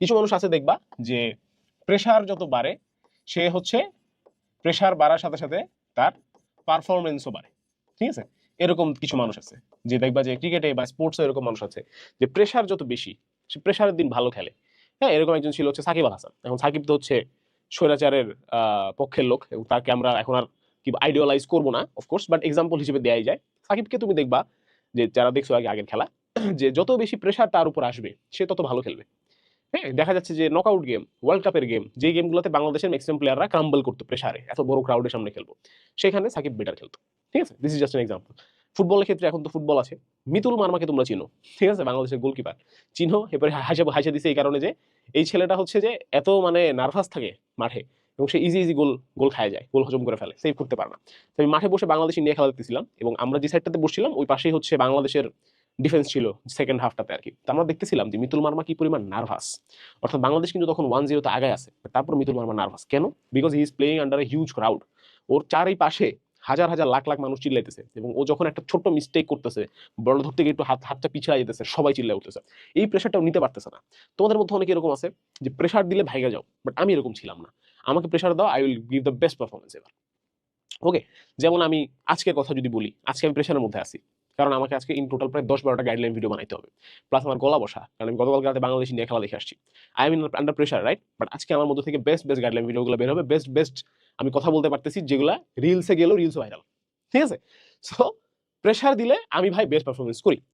কিছু মানুষ আছে দেখবা যে প্রেশার যত বাড়ে, সে হচ্ছে প্রেশার বাড়ার সাথে সাথে তার পারফরমেন্সও বাড়ে। ঠিক আছে? এরকম কিছু মানুষ আছে যে দেখবা যে ক্রিকেটে বা স্পোর্টসে এরকম মানুষ আছে যে প্রেশার যত বেশি, সে প্রেশারের দিন ভালো খেলে। হ্যাঁ এরকম একজন ছিল হচ্ছে সাকিব আল হাসান। এখন সাকিব তো হচ্ছে স্বৈরাচারের পক্ষের লোক এবং তাকে আমরা এখন আর কি আইডিয়ালাইজ করব না অফকোর্স বাট এক্সাম্পল হিসেবে দেয়াই যায়। সাকিবকে তুমি দেখবা যে যারা দেখছ আগে আগের খেলা, যে যত বেশি প্রেশার তার উপর আসবে, সে তত ভালো খেলবে। হ্যাঁ দেখা যাচ্ছে যে নকআউট গেম ওয়ার্ল্ড কাপের গেম যে গেমগুলোতে বাংলাদেশের ম্যাক্সিমাম প্লেয়াররা ক্রাম্বল করতো প্রেশারে এত বড় ক্রাউডের সামনে খেলব। সেখানে সাকিব বেটার খেলতো, ঠিক আছে? This is just an example ফুটবলের ক্ষেত্রে এখন তো ফুটবল আছে। মিতুল মার্মাকে তোমরা চিনো, ঠিক আছে? বাংলাদেশের গোলকিপার চিনো, এরপরে হাসে হাসে দিছে এই কারণে যে এই ছেলেটা হচ্ছে যে এত মানে নার্ভাস থাকে মাঠে এবং সে ইজি ইজি গোল গোল খায় যায় গোল হজম করে ফেলে সেভ করতে পারে না। তো আমি মাঠে বসে বাংলাদেশ ইন্ডিয়া খেলা দেখতেছিলাম এবং আমরা যে সাইডটাতে বসছিলাম, ওই পাশেই হচ্ছে বাংলাদেশের ডিফেন্স ছিল সেকেন্ড হাফটাতে আর কি তো আমরা দেখতেছিলাম যে মিতুল মার্মা কি পরিমাণ নার্ভাস অর্থাৎ বাংলাদেশ কিন্তু তখন ওয়ান জিরোতে আগায় আছে তারপর মিতুল মার্মা নার্ভাস কেন? Because he is playing under a huge crowd ওর চারই পাশে হাজার হাজার লাখ লাখ মানুষ চিল্লাইতেছে এবং ও যখন একটা ছোট্ট মিস্টেক করতেছে বল ধরতে গিয়ে একটু হাত হাতটা পিছিয়ে যেতেছে, সবাই চিল্লাই উঠতেছে। এই প্রেশারটাও নিতে পারতেছে না। তোমাদের মধ্যে অনেকে এরকম আছে যে প্রেশার দিলে ভাইগা যাও বাট আমি এরকম ছিলাম না। আমাকে প্রেশার দাও I will give the best performance এবার ওকে যেমন আমি আজকের কথা যদি বলি, আজকে আমি প্রেশারের মধ্যে আছি। কারণ আমাকে আজকে ইন টোটাল প্রায় দশ বারোটা গাইডলাইন ভিডিও বানাইতে হবে। প্লাস আমার গলা বসা, কারণ আমি গতকাল রাতে বাংলাদেশ নিয়ে খেলা দেখে আসছি। I mean under pressure right but আজকে আমার মধ্যে থেকে বেস্ট বেস্ট গাইডলাইন ভিডিওগুলো বের হবে। বেস্ট বেস্ট আমি কথা বলতে পারতেছি যেগুলো রিলসে গেলেও রিলস ভাইরাল ঠিক আছে? সো প্রেশার দিলে আমি ভাই বেস্ট পারফরমেন্স করি।